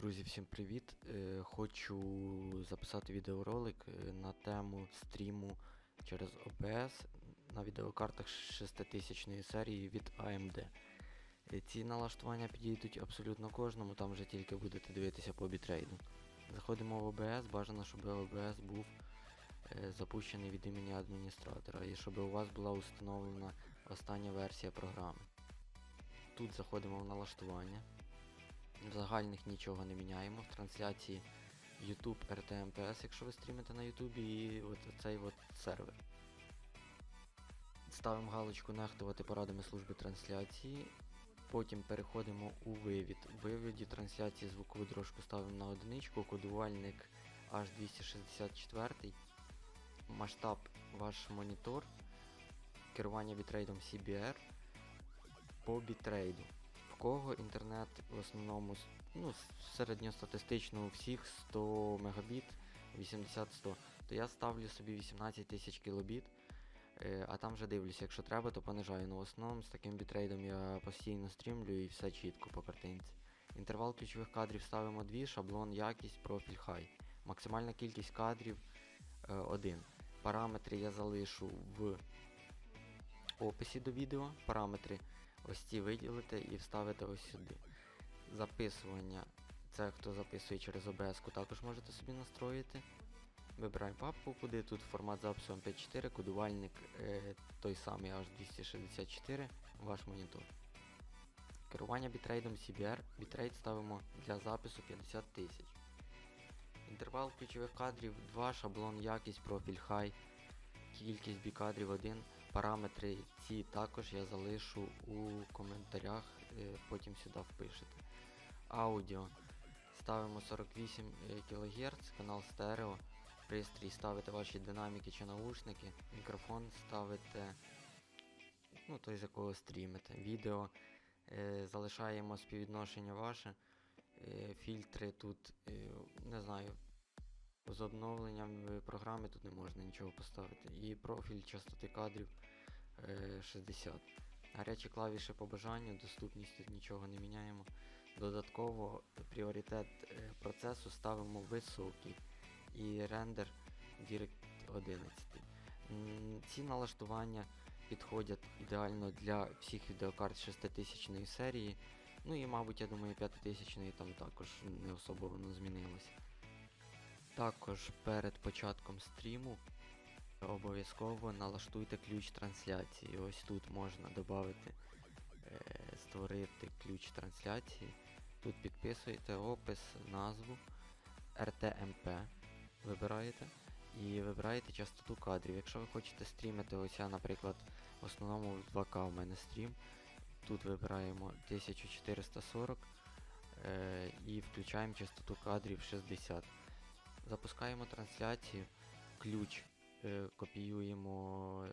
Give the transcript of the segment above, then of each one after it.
Друзі, всім привіт! Е, Хочу записати відеоролик е, на тему стріму через OBS на відеокартах 6000 серії від AMD. Е, Ці налаштування підійдуть абсолютно кожному, там вже тільки будете дивитися по бітрейду. Заходимо в OBS, бажано, щоб OBS був запущений від імені адміністратора і щоб у вас була установлена остання версія програми. Тут заходимо в налаштування. Загальних нічого не міняємо. В трансляції YouTube RTMPS, якщо ви стрімите на YouTube, і от цей от сервер. Ставимо галочку нехтувати порадами служби трансляції. Потім переходимо у вивід. У вивіді трансляції звукову дорожку ставимо на одиничку, кодувальник H264, масштаб ваш монітор, керування бітрейдом CBR по бітрейду кого інтернет в основному ну, середньостатистично у всіх 100 мегабіт 80-100, то я ставлю собі 18 тисяч кілобіт, е, а там вже дивлюся, якщо треба, то понижаю. Ну в основному з таким бітрейдом я постійно стрімлю і все чітко по картинці. Інтервал ключових кадрів ставимо 2, шаблон, якість, профіль хай. Максимальна кількість кадрів 1. Параметри я залишу в описі до відео. Параметри ось ці виділите і вставите ось сюди. Записування. Це хто записує через OBS, також можете собі настроїти. Вибираємо папку, куди тут формат запису MP4, кодувальник е, той самий H264, ваш монітор. Керування бітрейдом CBR. Бітрейт ставимо для запису 50 тисяч. Інтервал ключових кадрів 2, шаблон, якість, профіль хай, кількість бікадрів 1. Параметри ці також я залишу у коментарях, е, потім сюди впишете. Аудіо. Ставимо 48 кГц, канал стерео. Пристрій ставите ваші динаміки чи наушники. Мікрофон ставите, ну той з якого стрімите. Відео е, залишаємо співвідношення ваше. Е, фільтри тут, е, не знаю, з обновленням е, програми тут не можна нічого поставити. І профіль частоти кадрів е, 60. Гарячі клавіші по бажанню, доступність тут нічого не міняємо. Додатково пріоритет е, процесу ставимо високий і рендер Direct 11. Ці налаштування підходять ідеально для всіх відеокарт 6000 серії. Ну і, мабуть, я думаю, 5000 там також не особо воно змінилося. Також перед початком стріму обов'язково налаштуйте ключ трансляції. Ось тут можна додати, е, створити ключ трансляції. Тут підписуєте опис, назву, RTMP вибираєте і вибираєте частоту кадрів. Якщо ви хочете стрімити, ось я, наприклад, в основному в 2К у мене стрім. Тут вибираємо 1440 е, і включаємо частоту кадрів 60. Запускаємо трансляцію, ключ е, копіюємо е,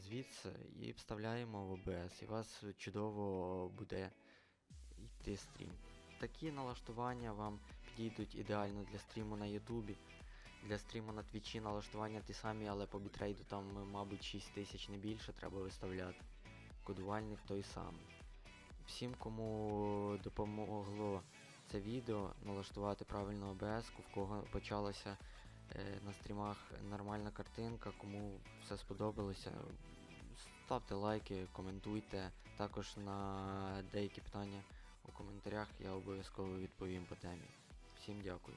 звідси і вставляємо в OBS. І у вас чудово буде йти стрім. Такі налаштування вам підійдуть ідеально для стріму на Ютубі. Для стріму на Твічі налаштування ті самі, але по бітрейду там, е, мабуть, 6000 не більше треба виставляти. Кодувальник той самий. Всім, кому допомогло це відео налаштувати правильно ОБС, в кого почалася е, на стрімах нормальна картинка, кому все сподобалося, ставте лайки, коментуйте. Також на деякі питання у коментарях я обов'язково відповім по темі. Всім дякую.